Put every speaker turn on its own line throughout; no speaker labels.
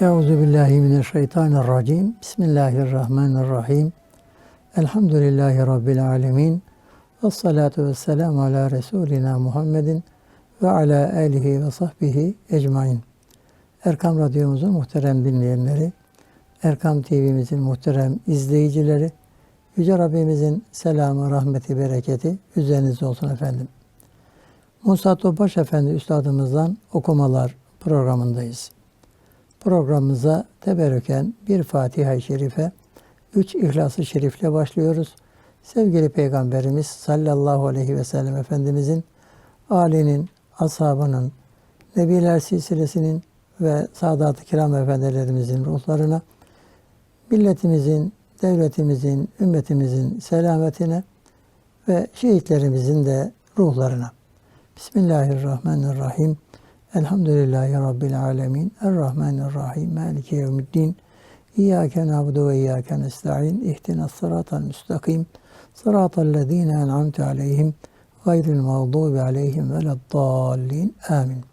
Euzu billahi mineşşeytanirracim. Bismillahirrahmanirrahim. Elhamdülillahi rabbil alamin. Ves salatu vesselam ala resulina Muhammedin ve ala alihi ve sahbihi ecmaîn. Erkam Radyomuzun muhterem dinleyenleri, Erkam TV'mizin muhterem izleyicileri, Yüce Rabbimizin selamı, rahmeti, bereketi üzerinizde olsun efendim. Musa Topbaş Efendi Üstadımızdan okumalar programındayız. Programımıza teberrüken bir Fatiha-i Şerife, üç İhlas-ı Şerifle başlıyoruz. Sevgili Peygamberimiz sallallahu aleyhi ve sellem Efendimizin, âlinin, ashabının, Nebiler silsilesinin ve Sadat-ı Kiram Efendilerimizin ruhlarına, milletimizin, devletimizin, ümmetimizin selametine ve şehitlerimizin de ruhlarına. Bismillahirrahmanirrahim. Elhamdülillahi Rabbil alemin. Errahmanirrahim. Maliki yevmiddin. İyyâke na'budu ve iyyâke nesta'in. İhtinas sıratal müstakim. Sıratal lezîne en'amte aleyhim. Gayril mağdubi aleyhim veleddallin. Amin.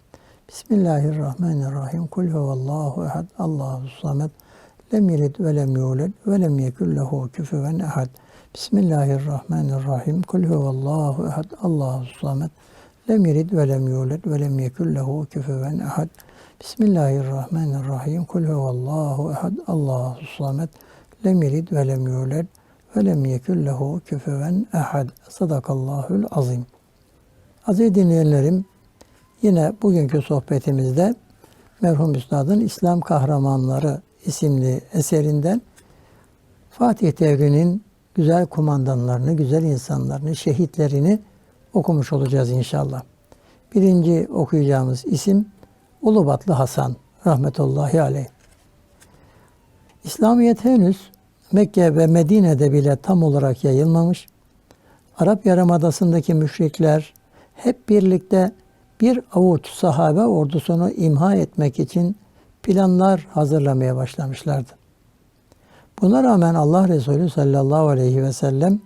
Bismillahirrahmanirrahim. Kul huvallahu ehad. Allahu samed. Lem yelid ve lem yulad ve lem yekun lehu küfüven ehad. Bismillahirrahmanirrahim. Kul huvallahu ehad. Allahu samed. Lem yelid ve lem yulad ve lem yekun lehu küfüven ehad. Bismillahirrahmanirrahim. Kul huvallahu ehad. Allahu samed. Lem yelid ve lem yulad ve lem yekun lehu küfüven ehad. Sadakallahul azim. Aziz dinleyenlerim, yine bugünkü sohbetimizde merhum Üstad'ın İslam Kahramanları isimli eserinden Fatih devrinin güzel kumandanlarını, güzel insanlarını, şehitlerini okumuş olacağız inşallah. Birinci okuyacağımız isim Ulubatlı Hasan rahmetullahi aleyh. İslamiyet henüz Mekke ve Medine'de bile tam olarak yayılmamış. Arap Yarımadası'ndaki müşrikler hep birlikte bir avuç sahabe ordusunu imha etmek için planlar hazırlamaya başlamışlardı. Buna rağmen Allah Resulü sallallahu aleyhi ve sellem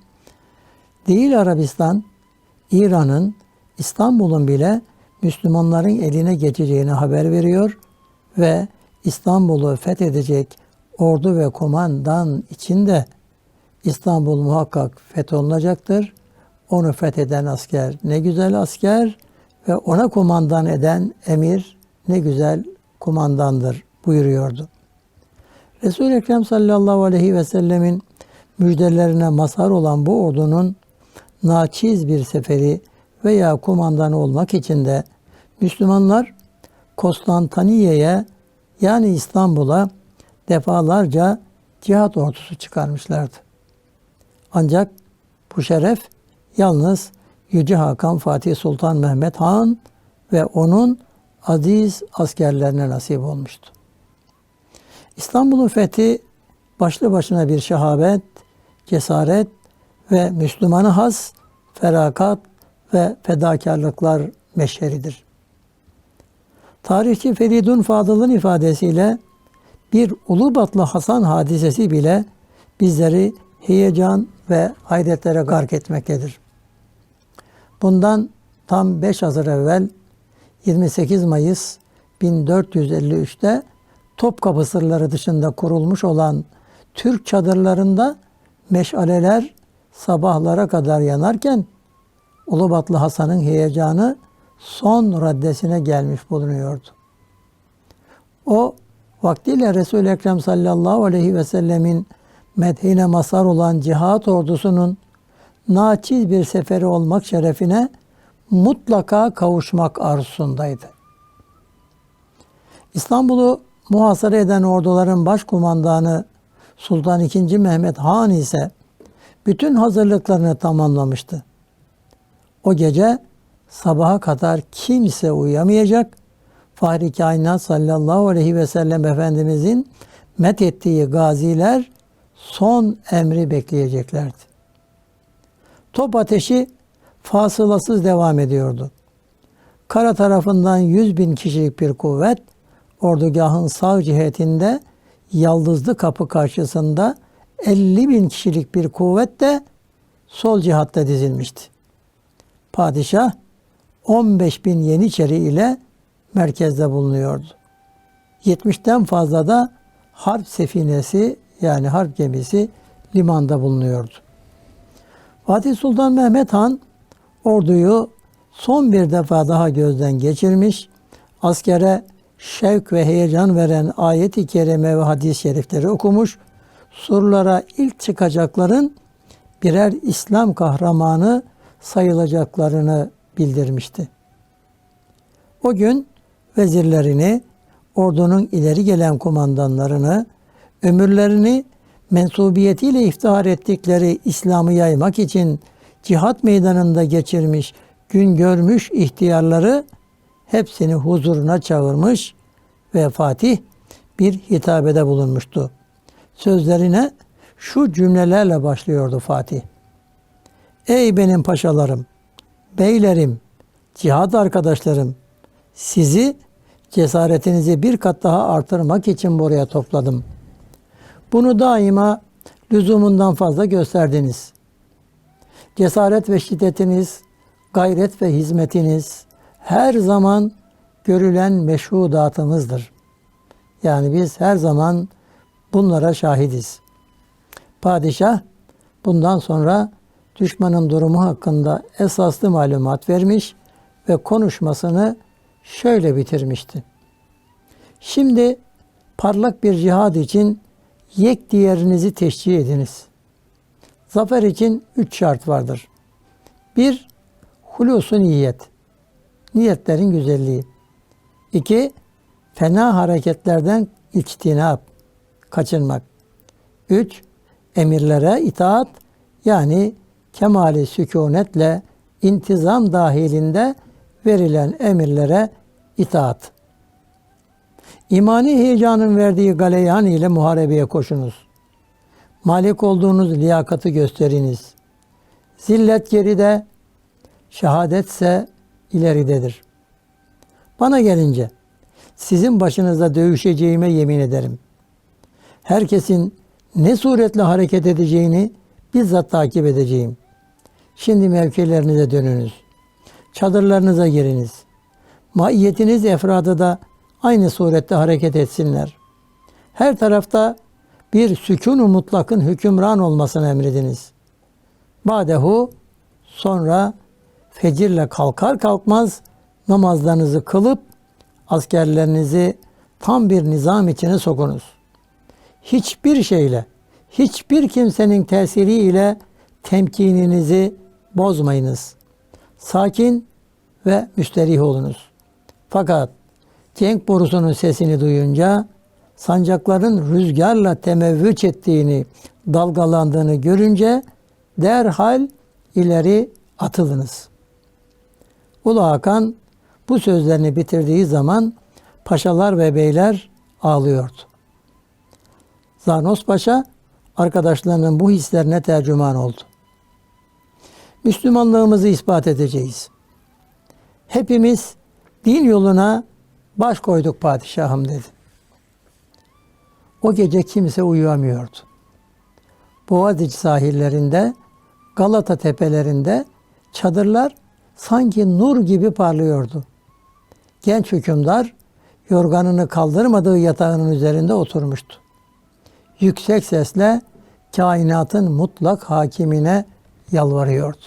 değil Arabistan, İran'ın, İstanbul'un bile Müslümanların eline geçeceğini haber veriyor ve İstanbul'u fethedecek ordu ve komandan içinde İstanbul muhakkak fetholunacaktır. Onu fetheden asker ne güzel asker ve ona kumandan eden emir ne güzel kumandandır buyuruyordu. Resul-i Ekrem sallallahu aleyhi ve sellemin müjdelerine mazhar olan bu ordunun naçiz bir seferi veya kumandanı olmak için de Müslümanlar Konstantiniye'ye yani İstanbul'a defalarca cihat ordusu çıkarmışlardı. Ancak bu şeref yalnız Yüce Hakan Fatih Sultan Mehmet Han ve onun aziz askerlerine nasip olmuştu. İstanbul'un fethi başlı başına bir şehabet, cesaret ve Müslümanı has, ferakat ve fedakarlıklar meşheridir. Tarihçi Feridun Fadıl'ın ifadesiyle bir Ulubatlı Hasan hadisesi bile bizleri heyecan ve hayretlere gark etmektedir. Bundan tam 5 asır evvel 28 Mayıs 1453'te Topkapı sırları dışında kurulmuş olan Türk çadırlarında meşaleler sabahlara kadar yanarken Ulubatlı Hasan'ın heyecanı son raddesine gelmiş bulunuyordu. O vaktiyle Resul-i Ekrem sallallahu aleyhi ve sellemin medhine masar olan cihat ordusunun naçiz bir seferi olmak şerefine mutlaka kavuşmak arzusundaydı. İstanbul'u muhasara eden orduların başkumandanı Sultan II. Mehmet Han ise bütün hazırlıklarını tamamlamıştı. O gece sabaha kadar kimse uyuyamayacak. Fahri Kainat sallallahu aleyhi ve sellem Efendimizin met ettiği gaziler son emri bekleyeceklerdi. Top ateşi fasılasız devam ediyordu. Kara tarafından 100 bin kişilik bir kuvvet ordugahın sağ cihetinde Yaldızlı Kapı karşısında 50 bin kişilik bir kuvvet de sol cihatta dizilmişti. Padişah 15 bin Yeniçeri ile merkezde bulunuyordu. 70'ten fazla da harp sefinesi yani harp gemisi limanda bulunuyordu. Fatih Sultan Mehmet Han orduyu son bir defa daha gözden geçirmiş, askere şevk ve heyecan veren ayet-i kerime ve hadis-i şerifleri okumuş, surlara ilk çıkacakların birer İslam kahramanı sayılacaklarını bildirmişti. O gün vezirlerini, ordunun ileri gelen kumandanlarını, ömürlerini mensubiyetiyle iftihar ettikleri İslam'ı yaymak için cihat meydanında geçirmiş, gün görmüş ihtiyarları hepsini huzuruna çağırmış ve Fatih bir hitabede bulunmuştu. Sözlerine şu cümlelerle başlıyordu Fatih. Ey benim paşalarım, beylerim, cihat arkadaşlarım, sizi cesaretinizi bir kat daha artırmak için buraya topladım. Bunu daima lüzumundan fazla gösterdiniz. Cesaret ve şiddetiniz, gayret ve hizmetiniz her zaman görülen meşhudatımızdır. Yani biz her zaman bunlara şahidiz. Padişah bundan sonra düşmanın durumu hakkında esaslı malumat vermiş ve konuşmasını şöyle bitirmişti. Şimdi parlak bir cihad için yek diğerinizi teşcih ediniz. Zafer için üç şart vardır. Bir, hulusu niyet. Niyetlerin güzelliği. İki, fena hareketlerden içtinap, kaçınmak. Üç, emirlere itaat yani kemali sükunetle intizam dahilinde verilen emirlere itaat. İmani heyecanın verdiği galeyan ile muharebeye koşunuz. Malik olduğunuz liyakatı gösteriniz. Zillet geride, şehadetse ileridedir. Bana gelince sizin başınızda dövüşeceğime yemin ederim. Herkesin ne suretle hareket edeceğini bizzat takip edeceğim. Şimdi mevkilerinize dönünüz. Çadırlarınıza giriniz. Maiyetiniz efradı da aynı surette hareket etsinler. Her tarafta bir sükun-u mutlakın hükümran olmasını emrediniz. Badehu sonra fecirle kalkar kalkmaz namazlarınızı kılıp askerlerinizi tam bir nizam içine sokunuz. Hiçbir şeyle, hiçbir kimsenin tesiriyle temkininizi bozmayınız. Sakin ve müsterih olunuz. Fakat cenk borusunun sesini duyunca sancakların rüzgarla temevvüç ettiğini, dalgalandığını görünce derhal ileri atılınız. Ulu Hakan bu sözlerini bitirdiği zaman paşalar ve beyler ağlıyordu. Zarnos Paşa arkadaşlarının bu hislerine tercüman oldu. Müslümanlığımızı ispat edeceğiz. Hepimiz din yoluna baş koyduk padişahım dedi. O gece kimse uyuyamıyordu. Boğaziçi sahillerinde, Galata tepelerinde çadırlar sanki nur gibi parlıyordu. Genç hükümdar yorganını kaldırmadığı yatağının üzerinde oturmuştu. Yüksek sesle kainatın mutlak hakimine yalvarıyordu.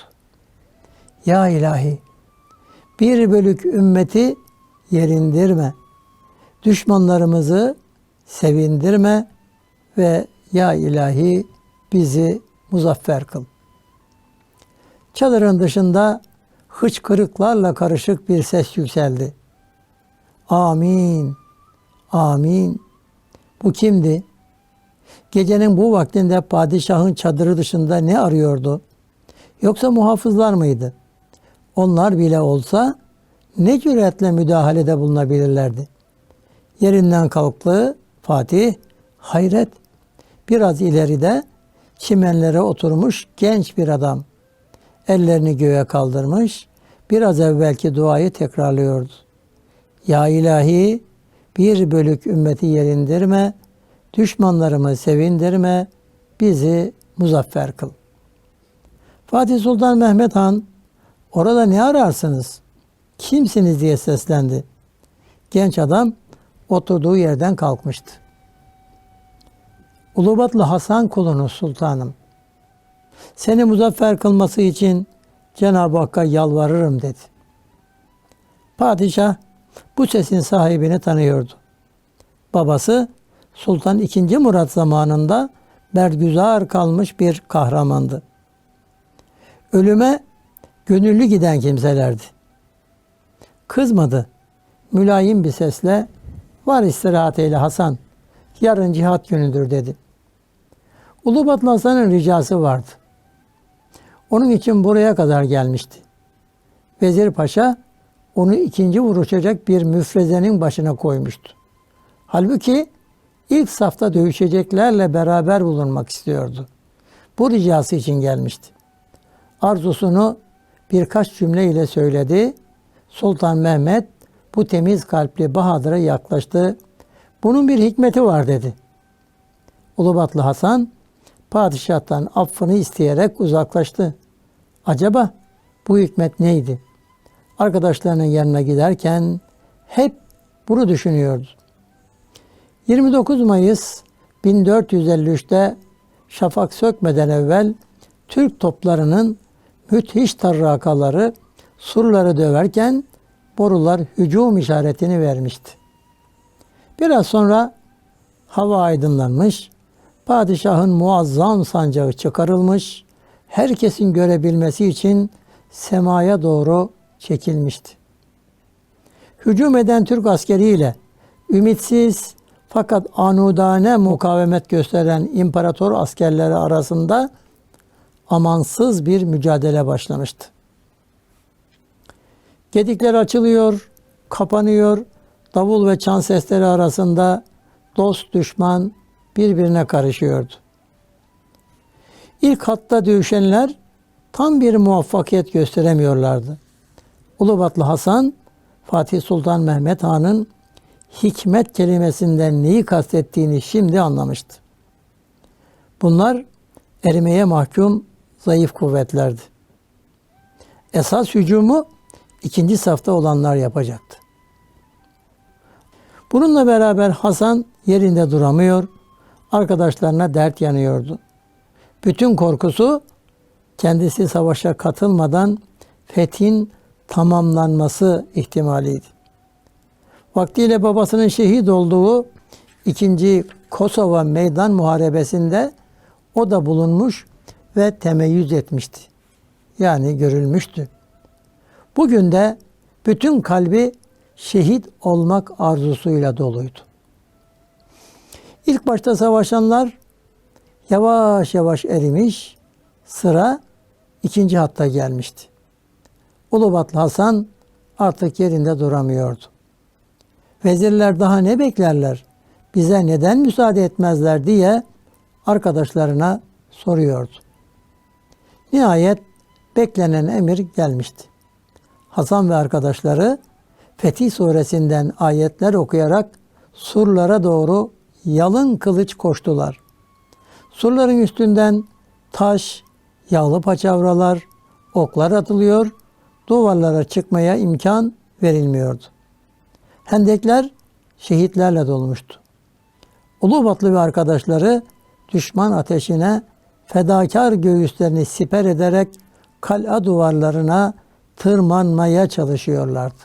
Ya ilahi bir bölük ümmeti yerindirme. Düşmanlarımızı sevindirme ve ya ilahi bizi muzaffer kıl. Çadırın dışında hıçkırıklarla karışık bir ses yükseldi. Amin, amin. Bu kimdi? Gecenin bu vaktinde padişahın çadırı dışında ne arıyordu? Yoksa muhafızlar mıydı? Onlar bile olsa ne cüretle müdahalede bulunabilirlerdi? Yerinden kalktı Fatih, hayret. Biraz ileride çimenlere oturmuş genç bir adam. Ellerini göğe kaldırmış, biraz evvelki duayı tekrarlıyordu. Ya ilahi bir bölük ümmeti yerindirme, düşmanlarımı sevindirme, bizi muzaffer kıl. Fatih Sultan Mehmet Han, orada ne ararsınız? Kimsiniz diye seslendi. Genç adam oturduğu yerden kalkmıştı. Ulubatlı Hasan kulunuz sultanım. Seni muzaffer kılması için Cenab-ı Hakk'a yalvarırım dedi. Padişah bu sesin sahibini tanıyordu. Babası Sultan II. Murat zamanında bergüzar kalmış bir kahramandı. Ölüme gönüllü giden kimselerdi. Kızmadı. Mülayim bir sesle var istirahat eyle Hasan. Yarın cihat günüdür dedi. Ulubatlı Hasan'ın ricası vardı. Onun için buraya kadar gelmişti. Vezir Paşa onu ikinci vuruşacak bir müfrezenin başına koymuştu. Halbuki ilk safta dövüşeceklerle beraber bulunmak istiyordu. Bu ricası için gelmişti. Arzusunu birkaç cümle ile söyledi. Sultan Mehmet bu temiz kalpli Bahadır'a yaklaştı. Bunun bir hikmeti var dedi. Ulubatlı Hasan padişahtan affını isteyerek uzaklaştı. Acaba bu hikmet neydi? Arkadaşlarının yanına giderken hep bunu düşünüyordu. 29 Mayıs 1453'te şafak sökmeden evvel Türk toplarının müthiş tarrakaları surları döverken borular hücum işaretini vermişti. Biraz sonra hava aydınlanmış, padişahın muazzam sancağı çıkarılmış, herkesin görebilmesi için semaya doğru çekilmişti. Hücum eden Türk askeriyle ümitsiz fakat anudane mukavemet gösteren imparator askerleri arasında amansız bir mücadele başlamıştı. Gedikler açılıyor, kapanıyor, davul ve çan sesleri arasında dost düşman birbirine karışıyordu. İlk hatta dövüşenler tam bir muvaffakiyet gösteremiyorlardı. Ulubatlı Hasan, Fatih Sultan Mehmet Han'ın hikmet kelimesinden neyi kastettiğini şimdi anlamıştı. Bunlar erimeye mahkum zayıf kuvvetlerdi. Esas hücumu ikinci safta olanlar yapacaktı. Bununla beraber Hasan yerinde duramıyor, arkadaşlarına dert yanıyordu. Bütün korkusu kendisi savaşa katılmadan fethin tamamlanması ihtimaliydi. Vaktiyle babasının şehit olduğu ikinci Kosova Meydan Muharebesi'nde o da bulunmuş ve temeyyüz etmişti. Yani görülmüştü. Bugün de bütün kalbi şehit olmak arzusuyla doluydu. İlk başta savaşanlar yavaş yavaş erimiş, sıra ikinci hatta gelmişti. Ulubatlı Hasan artık yerinde duramıyordu. Vezirler daha ne beklerler? Bize neden müsaade etmezler diye arkadaşlarına soruyordu. Nihayet beklenen emir gelmişti. Hasan ve arkadaşları Fetih suresinden ayetler okuyarak surlara doğru yalın kılıç koştular. Surların üstünden taş, yağlı paçavralar, oklar atılıyor, duvarlara çıkmaya imkan verilmiyordu. Hendekler şehitlerle dolmuştu. Ulubatlı ve arkadaşları düşman ateşine fedakar göğüslerini siper ederek kal'a duvarlarına tırmanmaya çalışıyorlardı.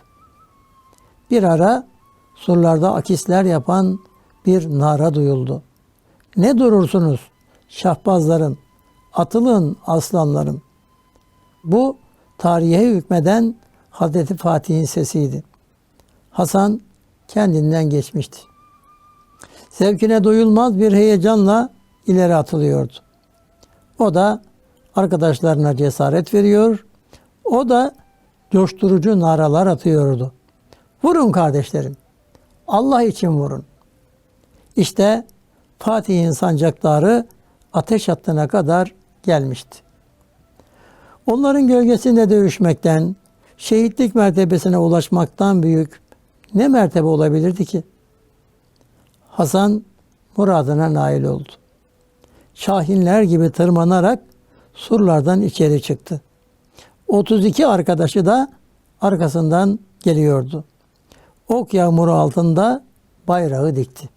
Bir ara surlarda akisler yapan bir nara duyuldu. Ne durursunuz şahbazlarım, atılın aslanlarım. Bu tarihe hükmeden Hazreti Fatih'in sesiydi. Hasan kendinden geçmişti. Zevkine doyulmaz bir heyecanla ileri atılıyordu. O da arkadaşlarına cesaret veriyor. O da coşturucu naralar atıyordu. Vurun kardeşlerim. Allah için vurun. İşte Fatih'in sancakları ateş hattına kadar gelmişti. Onların gölgesinde dövüşmekten, şehitlik mertebesine ulaşmaktan büyük ne mertebe olabilirdi ki? Hasan muradına nail oldu. Şahinler gibi tırmanarak surlardan içeri çıktı. 32 arkadaşı da arkasından geliyordu. Ok yağmuru altında bayrağı dikti.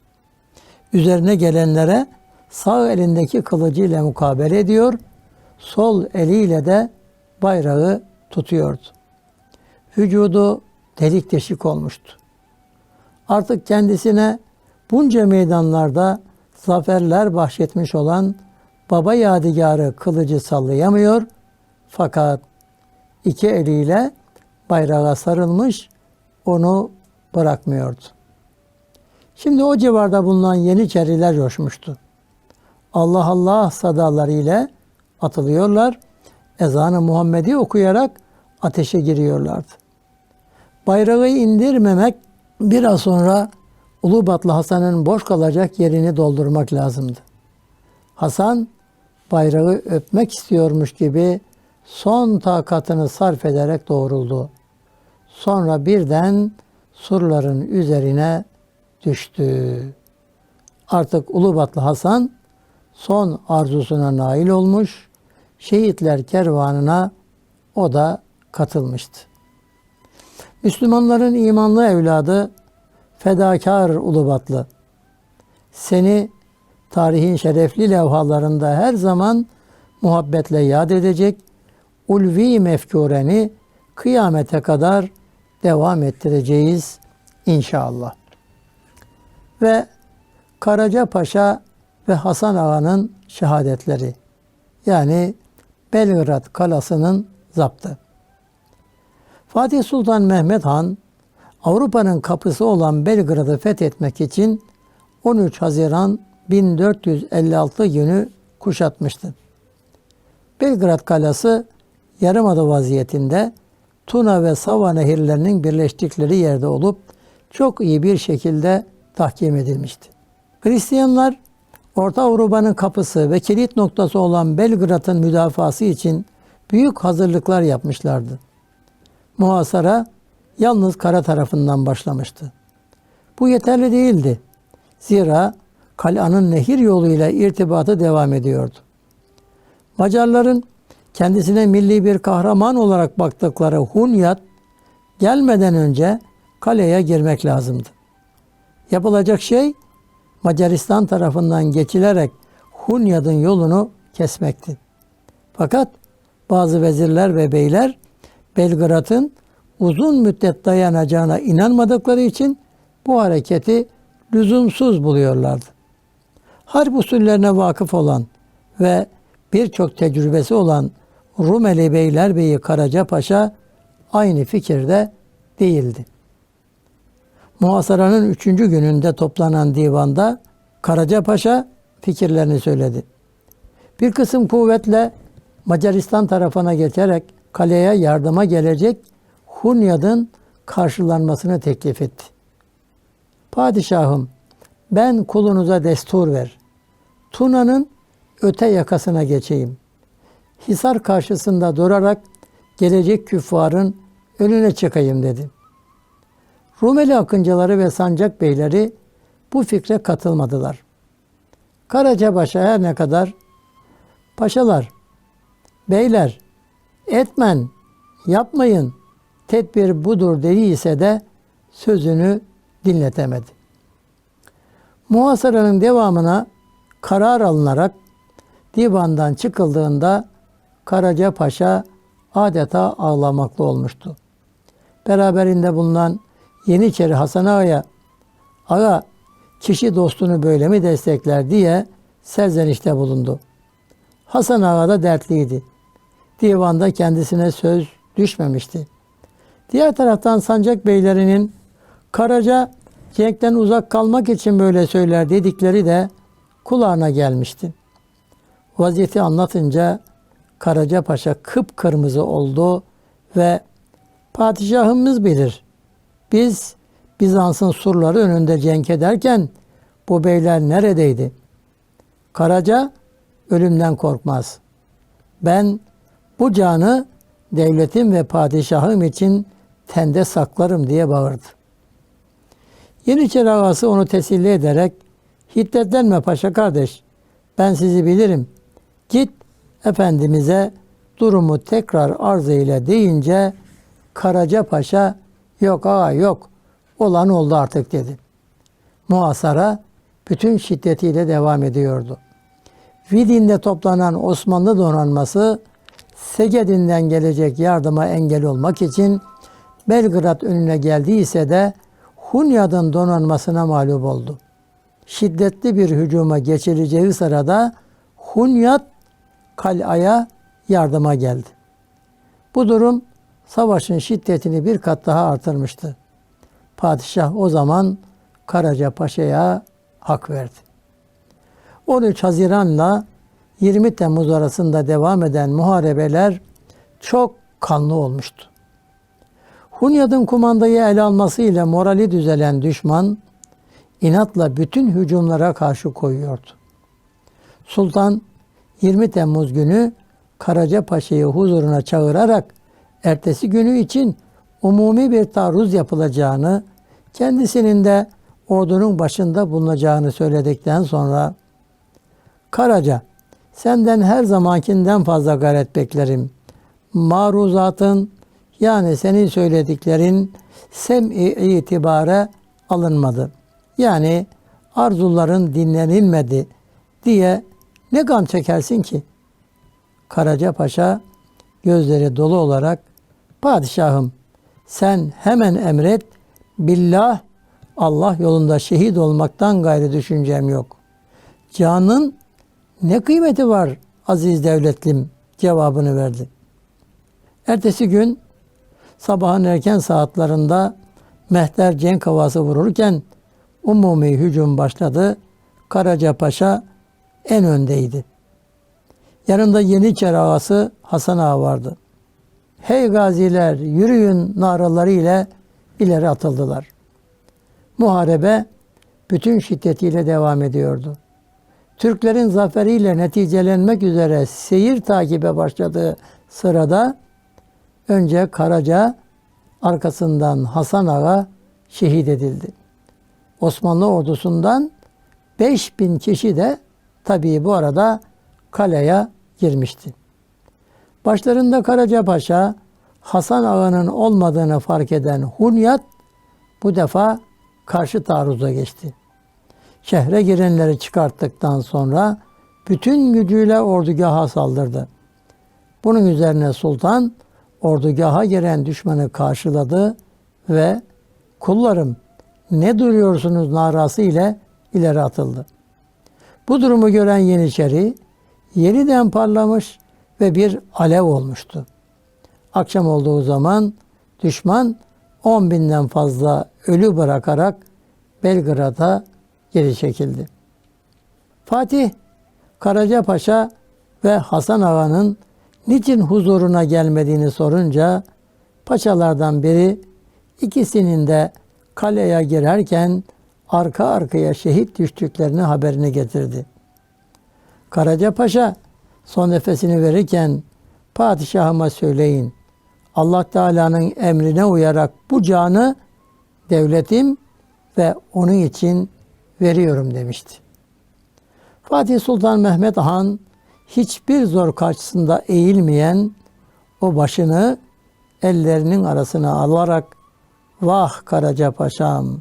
Üzerine gelenlere sağ elindeki kılıcıyla mukabele ediyor, sol eliyle de bayrağı tutuyordu. Vücudu delik deşik olmuştu. Artık kendisine bunca meydanlarda zaferler bahşetmiş olan baba yadigarı kılıcı sallayamıyor fakat iki eliyle bayrağa sarılmış onu bırakmıyordu. Şimdi o civarda bulunan Yeniçeriler coşmuştu. Allah Allah sadaları ile atılıyorlar. Ezanı Muhammed'i okuyarak ateşe giriyorlardı. Bayrağı indirmemek biraz sonra Ulubatlı Hasan'ın boş kalacak yerini doldurmak lazımdı. Hasan bayrağı öpmek istiyormuş gibi son takatını sarf ederek doğruldu. Sonra birden surların üzerine düştü. Artık Ulubatlı Hasan son arzusuna nail olmuş, şehitler kervanına o da katılmıştı. Müslümanların imanlı evladı fedakar Ulubatlı. Seni tarihin şerefli levhalarında her zaman muhabbetle yad edecek, ulvi mefkureni kıyamete kadar devam ettireceğiz inşallah. Ve Karaca Paşa ve Hasan Ağa'nın şehadetleri yani Belgrad kalasının zaptı. Fatih Sultan Mehmet Han Avrupa'nın kapısı olan Belgrad'ı fethetmek için 13 Haziran 1456 günü kuşatmıştı. Belgrad Kalası yarımada vaziyetinde Tuna ve Sava nehirlerinin birleştikleri yerde olup çok iyi bir şekilde tahkim edilmişti. Hristiyanlar Orta Avrupa'nın kapısı ve kilit noktası olan Belgrad'ın müdafası için büyük hazırlıklar yapmışlardı. Muhasara yalnız kara tarafından başlamıştı. Bu yeterli değildi. Zira Kal'anın nehir yoluyla irtibatı devam ediyordu. Macarların kendisine milli bir kahraman olarak baktıkları Hunyat gelmeden önce kaleye girmek lazımdı. Yapılacak şey Macaristan tarafından geçilerek Hunyad'ın yolunu kesmekti. Fakat bazı vezirler ve beyler Belgrad'ın uzun müddet dayanacağına inanmadıkları için bu hareketi lüzumsuz buluyorlardı. Harp usullerine vakıf olan ve birçok tecrübesi olan Rumeli Beylerbeyi Karaca Paşa aynı fikirde değildi. Muhasaranın üçüncü gününde toplanan divanda Karaca Paşa fikirlerini söyledi. Bir kısım kuvvetle Macaristan tarafına geçerek kaleye yardıma gelecek Hunyad'ın karşılanmasını teklif etti. Padişahım ben kulunuza destur ver. Tuna'nın öte yakasına geçeyim. Hisar karşısında durarak gelecek küffarın önüne çıkayım dedi. Rumeli akıncıları ve sancak beyleri bu fikre katılmadılar. Karacabaş'a her ne kadar paşalar, beyler, etmen, yapmayın, tedbir budur dediyse de sözünü dinletemedi. Muhasaranın devamına karar alınarak divandan çıkıldığında Karaca Paşa adeta ağlamaklı olmuştu. Beraberinde bulunan Yeniçeri Hasan Ağa'ya Ağa kişi dostunu böyle mi destekler diye serzenişte bulundu. Hasan Ağa da dertliydi. Divanda kendisine söz düşmemişti. Diğer taraftan sancak beylerinin Karaca Cenk'ten uzak kalmak için böyle söyler dedikleri de kulağına gelmişti. Vaziyeti anlatınca Karaca Paşa kıpkırmızı oldu ve padişahımız bilir. Biz Bizans'ın surları önünde cenk ederken bu beyler neredeydi? Karaca ölümden korkmaz. Ben bu canı devletim ve padişahım için tende saklarım diye bağırdı. Yeniçeri ağası onu teselli ederek hiddetlenme paşa kardeş ben sizi bilirim. Git Efendimiz'e durumu tekrar arz eyle deyince Karaca Paşa yok ağa yok olan oldu artık dedi. muhasara bütün şiddetiyle devam ediyordu. Vidin'de toplanan Osmanlı donanması Segedin'den gelecek yardıma engel olmak için Belgrad önüne geldiyse de Hunyad'ın donanmasına mağlup oldu. Şiddetli bir hücuma geçileceği sırada Hunyad Kal'a'ya yardıma geldi. Bu durum savaşın şiddetini bir kat daha artırmıştı. Padişah o zaman Karaca Paşa'ya hak verdi. 13 Haziran'la 20 Temmuz arasında devam eden muharebeler çok kanlı olmuştu. Hunyad'ın kumandayı ele almasıyla morali düzelen düşman inatla bütün hücumlara karşı koyuyordu. Sultan 20 Temmuz günü Karaca Paşa'yı huzuruna çağırarak ertesi günü için umumi bir taarruz yapılacağını, kendisinin de ordunun başında bulunacağını söyledikten sonra Karaca senden her zamankinden fazla gayret beklerim. Maruzatın yani senin söylediklerin sem-i itibare alınmadı. Yani arzuların dinlenilmedi diye ne gam çekersin ki? Karaca Paşa gözleri dolu olarak Padişahım sen hemen emret billah Allah yolunda şehit olmaktan gayrı düşüncem yok. Canın ne kıymeti var aziz devletlim cevabını verdi. Ertesi gün sabahın erken saatlerinde Mehter cenk havası vururken umumi hücum başladı. Karaca Paşa en öndeydi. Yanında Yeniçeri ağası Hasan Ağa vardı. Hey gaziler yürüyün naraları ile ileri atıldılar. Muharebe bütün şiddetiyle devam ediyordu. Türklerin zaferiyle neticelenmek üzere seyir takibe başladığı sırada önce Karaca arkasından Hasan Ağa şehit edildi. Osmanlı ordusundan 5000 kişi de tabii bu arada kaleye girmişti. Başlarında Karaca Paşa, Hasan Ağa'nın olmadığını fark eden Hunyat bu defa karşı taarruza geçti. Şehre girenleri çıkarttıktan sonra bütün gücüyle ordugaha saldırdı. Bunun üzerine sultan ordugaha giren düşmanı karşıladı ve kullarım ne duruyorsunuz narası ile ileri atıldı. Bu durumu gören Yeniçeri yeniden parlamış ve bir alev olmuştu. Akşam olduğu zaman düşman 10 binden fazla ölü bırakarak Belgrad'a geri çekildi. Fatih, Karaca Paşa ve Hasan Ağa'nın niçin huzuruna gelmediğini sorunca paçalardan biri ikisinin de kaleye girerken arka arkaya şehit düştüklerini haberini getirdi. Karaca Paşa son nefesini verirken padişahıma söyleyin. Allah Teala'nın emrine uyarak bu canı devletim ve onun için veriyorum demişti. Fatih Sultan Mehmet Han hiçbir zor karşısında eğilmeyen o başını ellerinin arasına alarak vah Karaca Paşam,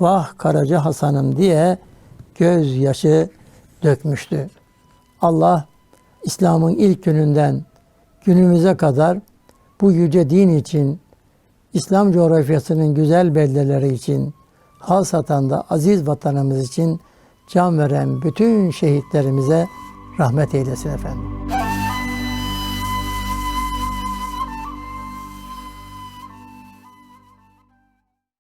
vah Karaca Hasan'ım diye gözyaşı dökmüştü. Allah İslam'ın ilk gününden günümüze kadar bu yüce din için, İslam coğrafyasının güzel beldeleri için, hasatan da aziz vatanımız için can veren bütün şehitlerimize rahmet eylesin efendim.